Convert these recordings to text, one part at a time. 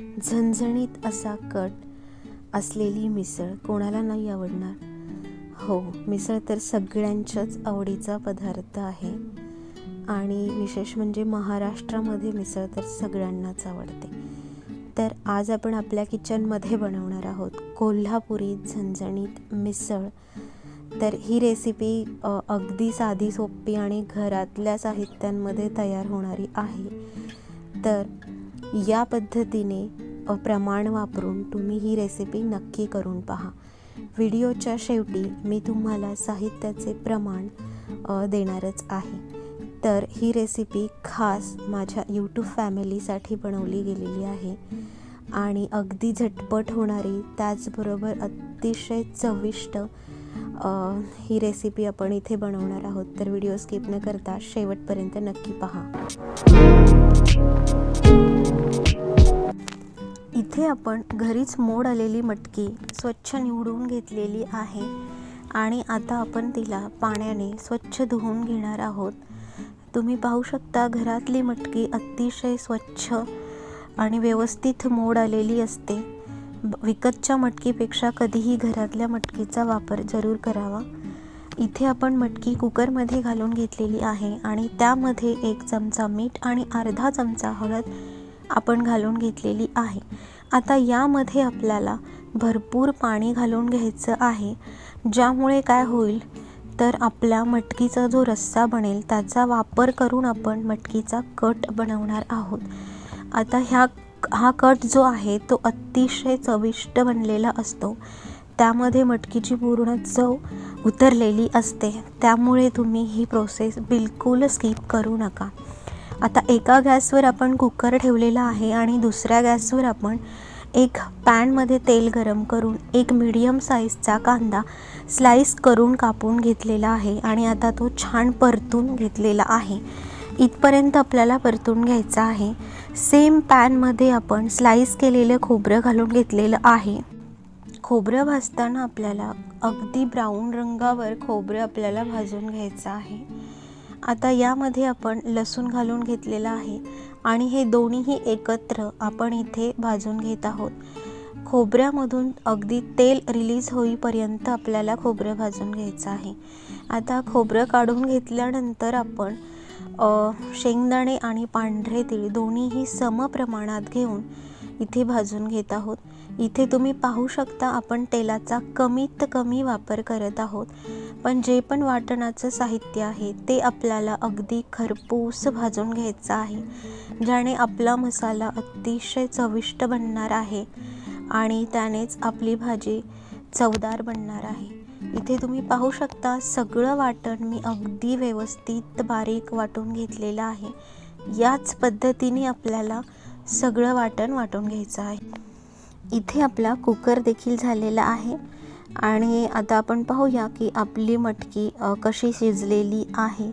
झणझणीत असा कट असलेली मिसळ कोणाला नाही आवडणार? हो मिसळ तर सगळ्यांच्याच आवडीचा पदार्थ आहे. आणि विशेष म्हणजे महाराष्ट्रामध्ये मिसळ तर सगळ्यांनाच आवडते. तर आज आपण आपल्या किचनमध्ये बनवणार आहोत कोल्हापुरी झणझणीत मिसळ. तर ही रेसिपी अगदी साधी सोपी आणि घरातल्या साहित्यांमध्ये तयार होणारी आहे. तर या पद्धतीने प्रमाण वापरून तुम्ही ही रेसिपी नक्की करून पहा. व्हिडिओच्या शेवटी मी तुम्हाला साहित्याचे प्रमाण देणारच आहे. तर ही रेसिपी खास माझ्या यूट्यूब फॅमिलीसाठी बनवली गेलेली आहे. आणि अगदी झटपट होणारी त्याचबरोबर अतिशय चविष्ट ही रेसिपी आपण इथे बनवणार आहोत. तर व्हिडिओ स्किप न करता शेवटपर्यंत नक्की पहा. इथे आपण घरीच मोड आलेली मटकी स्वच्छ निवडून घेतलेली आहे आणि आता आपण तिला पाण्याने स्वच्छ धुवून घेणार आहोत. तुम्ही पाहू शकता घरातली मटकी अतिशय स्वच्छ आणि व्यवस्थित मोड आलेली असते. विकतच्या मटकीपेक्षा कधीही घरातल्या मटकीचा वापर जरूर करावा. इथे आपण मटकी कुकरमध्ये घालून घेतलेली आहे आणि त्यामध्ये एक चमचा मीठ आणि अर्धा चमचा हळद आपण घालून घेतलेली आहे. आता यामध्ये आपल्याला भरपूर पाणी घालून घ्यायचं आहे. ज्यामुळे काय होईल? तर आपल्या मटकीचा जो रस्सा बनेल त्याचा वापर करून आपण मटकीचा कट बनवणार आहोत. आता ह्या हा कट जो आहे तो अतिशय चविष्ट बनलेला असतो. त्यामध्ये मटकीची पूर्ण चव उतरलेली असते. त्यामुळे तुम्ही ही प्रोसेस बिलकुल स्किप करू नका. आता एका गॅसवर आपण कुकर ठेवलेला आहे आणि दुसऱ्या गॅसवर आपण एक पॅनमध्ये तेल गरम करून एक मीडियम साईजचा कांदा स्लाईस करून कापून घेतलेला आहे आणि आता तो छान परतून घेतलेला आहे. इथपर्यंत आपल्याला परतून घ्यायचा आहे. सेम पॅनमध्ये आपण स्लाईस केलेलं खोबरं घालून घेतलेलं आहे. खोबरं भाजताना आपल्याला अगदी ब्राऊन रंगावर खोबरं आपल्याला भाजून घ्यायचं आहे. आता यामध्ये आपण लसूण घालून घेतलेला आहे आणि हे दोन्हीही एकत्र आपण इथे भाजून घेत आहोत. खोबऱ्यामधून अगदी तेल रिलीज होईपर्यंत आपल्याला खोबरं भाजून घ्यायचं आहे. आता खोबरं काढून घेतल्यानंतर आपण शेंगदाणे आणि पांढरे तीळ दोन्हीही सम प्रमाणात घेऊन इथे भाजून घेत आहोत. इथे तुम्ही पाहू शकता आपण तेलाचा कमीत कमी वापर करत आहोत. पण जे पण वाटणाचं साहित्य आहे ते आपल्याला अगदी खरपूस भाजून घ्यायचं आहे ज्याने आपला मसाला अतिशय चविष्ट बनणार आहे आणि त्यानेच आपली भाजी चवदार बनणार आहे. इथे तुम्ही पाहू शकता सगळं वाटण मी अगदी व्यवस्थित बारीक वाटून घेतलेलं आहे. याच पद्धतीने आपल्याला सगळं वाटण वाटून घ्यायचं आहे. इथे आपला कुकर देखील झालेला आहे. आणि आता आपण पाहूया की आपली मटकी कशी शिजलेली आहे.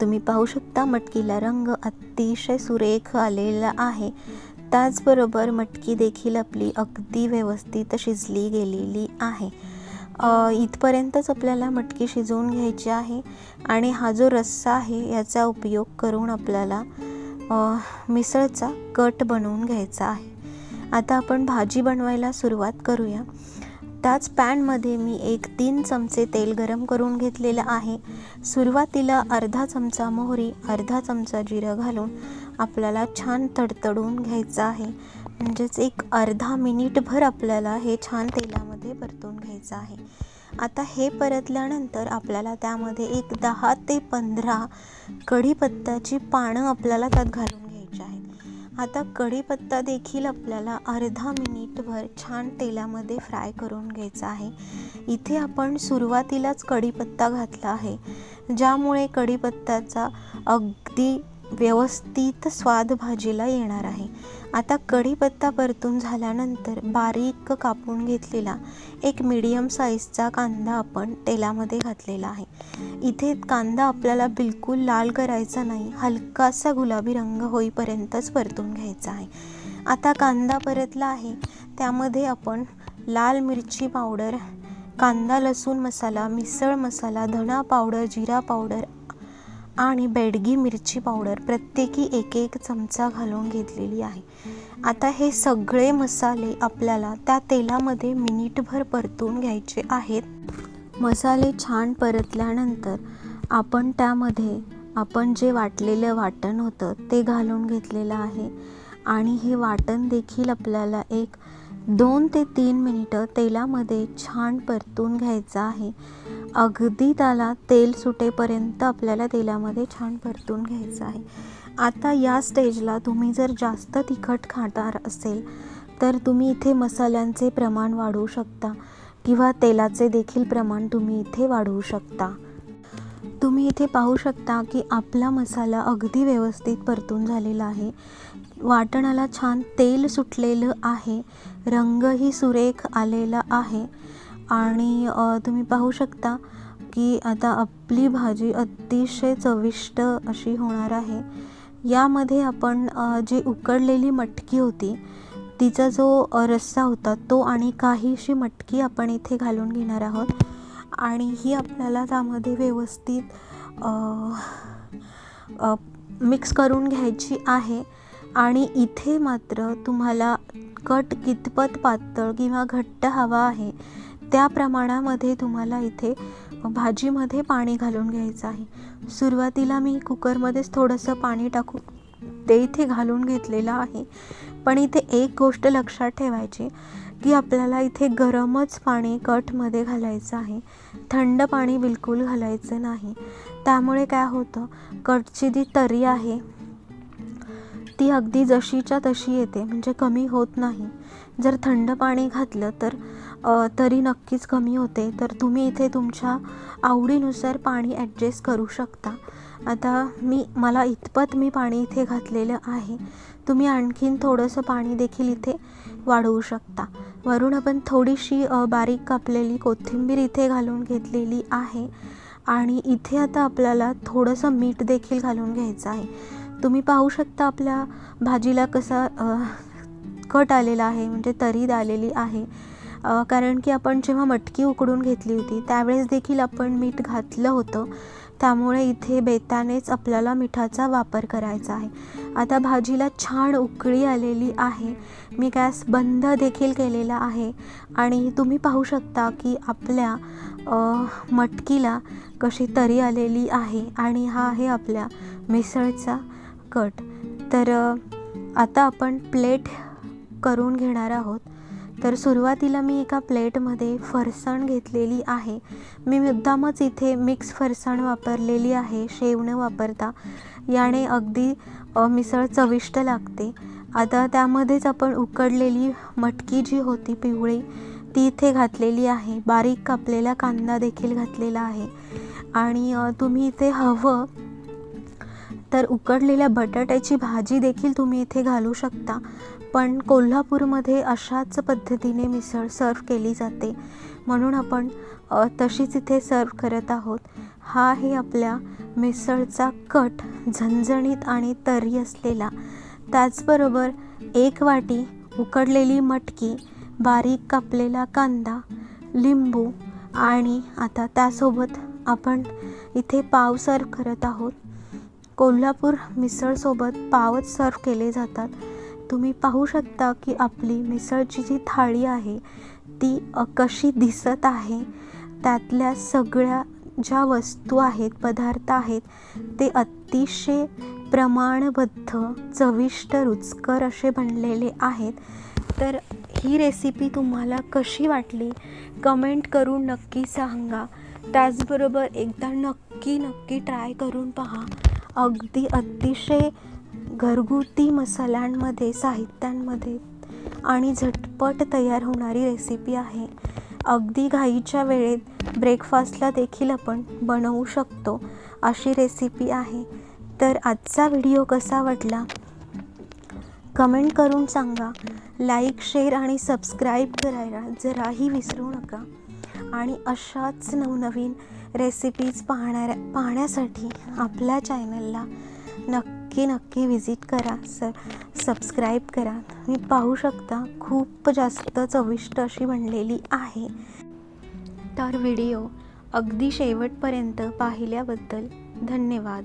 तुम्ही पाहू शकता मटकीला रंग अतिशय सुरेख आलेला आहे. त्याचबरोबर मटकी देखील आपली अगदी व्यवस्थित शिजली गेलेली आहे. इथपर्यंतच आपल्याला मटकी शिजवून घ्यायची आहे. आणि हा जो रस्सा आहे याचा उपयोग करून आपल्याला मिसळचा कट बनवून घ्यायचा आहे. आता आपण भाजी बनवायला सुरुवात करूया. त्याच पॅनमध्ये मी एक तीन चमचे तेल गरम करून घेतलेलं आहे. सुरुवातीला अर्धा चमचा मोहरी अर्धा चमचा जिरं घालून आपल्याला छान तडतडून घ्यायचं आहे. म्हणजेच एक अर्धा मिनिटभर आपल्याला हे छान तेलामध्ये परतून घ्यायचं आहे. आता हे परतल्यानंतर आपल्याला त्यामध्ये एक दहा ते पंधरा कढीपत्त्याची पानं आपल्याला त्यात घालून आता कढीपत्ता देखील आपल्याला अर्धा मिनिटभर छान तेलामध्ये फ्राय करून घ्यायचा आहे. इथे आपण सुरुवातीलाच कढीपत्ता घातला आहे ज्यामुळे कढीपत्त्याचा अगदी व्यवस्थित स्वाद भाजीला येणार आहे. आता कढीपत्ता परतून झाल्यानंतर बारीक कापून घेतलेला एक मीडियम साईजचा कांदा आपण तेलामध्ये घातलेला आहे. इथे कांदा आपल्याला बिलकुल लाल करायचा नाही हलकासा गुलाबी रंग होईपर्यंतच परतून घ्यायचा आहे. आता कांदा परतला आहे त्यामध्ये आपण लाल मिरची पावडर कांदा लसूण मसाला मिसळ मसाला धणा पावडर जिरा पावडर आणि बेडगी मिरची पावडर प्रत्येकी एक एक चमचा घालून घेतलेली आहे. आता हे सगळे मसाले आपल्याला त्या तेलामध्ये मिनिटभर परतून घ्यायचे आहेत. मसाले छान परतल्यानंतर आपण त्यामध्ये आपण जे वाटलेलं वाटण होतं ते घालून घेतलेलं आहे. आणि हे वाटण देखील आपल्याला एक दोन ते तीन मिनिटं तेलामध्ये छान परतून घ्यायचं आहे. अगदी त्याला तेल सुटेपर्यंत आपल्याला तेलामध्ये छान परतून घ्यायचं आहे. आता या स्टेजला तुम्ही जर जास्त तिखट खाणार असेल तर तुम्ही इथे मसाल्यांचे प्रमाण वाढवू शकता किंवा तेलाचे देखील प्रमाण तुम्ही इथे वाढवू शकता. तुम्ही इथे पाहू शकता की आपला मसाला अगदी व्यवस्थित परतून झालेला आहे. वाटणाला छान तेल सुटलेलं आहे. रंगही सुरेख आलेला आहे. आणि तुम्ही पाहू शकता की आता आपली भाजी अतिशय चविष्ट अशी होणार आहे. यामध्ये आपण जी उकडलेली मटकी होती तिचा जो रस्सा होता तो आणि काहीशी मटकी आपण इथे घालून घेणार आहोत. आणि ही आपल्याला त्यामध्ये व्यवस्थित मिक्स करून घ्यायची आहे. आणि इथे मात्र तुम्हाला कट कितपत पातळ किंवा घट्ट हवा आहे त्या प्रमाणामध्ये तुम्हाला इथे भाजीमध्ये पाणी घालून घ्यायचं आहे. सुरुवातीला मी कुकरमध्येच थोडंसं पाणी टाकून ते इथे घालून घेतलेलं आहे. पण इथे एक गोष्ट लक्षात ठेवायची की आपल्याला इथे गरमच पाणी कटमध्ये घालायचं आहे. थंड पाणी बिलकुल घालायचं नाही. त्यामुळे काय होतं कटची जी तरी आहे ती अगदी जशीच्या तशी येते म्हणजे कमी होत नाही. जर थंड पाणी घातलं तर तरी नक्कीच कमी होते. तर तुम्ही इथे तुमच्या आवडीनुसार पाणी ॲडजस्ट करू शकता. आता मी मला इतपत मी पाणी इथे घातलेलं आहे. तुम्ही आणखीन थोडंसं पाणी देखील इथे वाढवू शकता. वरून आपण थोडीशी बारीक कापलेली कोथिंबीर इथे घालून घेतलेली आहे. आणि इथे आता आपल्याला थोडंसं मीठ देखील घालून घ्यायचं आहे. तुम्ही पाहू शकता आपल्या भाजीला कसा कट आलेला आहे म्हणजे तरीद आलेली आहे. कारण की आपण जेव्हा मटकी उकडून घेतली होती त्यावेळेस देखील आपण मीठ घातलं होतं. त्यामुळे इथे बेतानेच आपल्याला मिठाचा वापर करायचा आहे. आता भाजीला छान उकळी आलेली आहे. मी गॅस बंद देखील केलेला आहे. आणि तुम्ही पाहू शकता की आपल्या मटकीला कशी तरी आलेली आहे. आणि हा आहे आपल्या मिसळचा कट. तर आता आपण प्लेट करून घेणार आहोत. तर सुरुवातीला मी एका प्लेटमध्ये फरसाण घेतलेली आहे. मी मुद्दामच इथे मिक्स फरसाण वापरलेली आहे शेव न वापरता. याने अगदी मिसळ चविष्ट लागते. आता त्यामध्येच आपण उकडलेली मटकी जी होती पिवळी ती इथे घातलेली आहे. बारीक कापलेला कांदा देखील घातलेला आहे. आणि तुम्ही इथे हवं तर उकडलेल्या बटाट्याची भाजी देखील तुम्ही इथे घालू शकता. पण कोल्हापूरमध्ये अशाच पद्धतीने मिसळ सर्व केली जाते. म्हणून आपण तशीच इथे सर्व करत आहोत. हा आहे आपल्या मिसळचा कट झणझणीत आणि तरी असलेला. त्याचबरोबर एक वाटी उकडलेली मटकी बारीक कापलेला कांदा लिंबू आणि आता त्यासोबत आपण इथे पाव सर्व करत आहोत. कोल्हापूर मिसळसोबत पावच सर्व केले जातात. तुम्ही पाहू शकता की आपली मिसळची जी थाळी आहे ती कशी दिसत आहे. त्यातल्या सगळ्या ज्या वस्तू आहेत पदार्थ आहेत ते अतिशय प्रमाणबद्ध चविष्ट रुचकर असे बनलेले आहेत. तर ही रेसिपी तुम्हाला कशी वाटली? कमेंट करून नक्की सांगा. त्याचबरोबर एकदा नक्की नक्की ट्राय करून पहा. अगदी अतिशय घरगुती मसाल्यांमध्ये साहित्यांमध्ये आणि झटपट तयार होणारी रेसिपी आहे. अगदी घाईच्या वेळेत ब्रेकफास्टला देखील आपण बनवू शकतो अशी रेसिपी आहे. तर आजचा व्हिडिओ कसा वाटला? कमेंट करून सांगा. लाईक शेअर आणि सबस्क्राईब करायला जराही विसरू नका. आणि अशाच नवनवीन रेसिपीज पाहणाऱ्या पाहण्यासाठी आपल्या चॅनलला नक्की नक्की व्हिजिट करा. स सबस्क्राईब करा. मी पाहू शकता खूप जास्त चविष्ट अशी बनलेली आहे. तर व्हिडिओ अगदी शेवटपर्यंत पाहिल्याबद्दल धन्यवाद.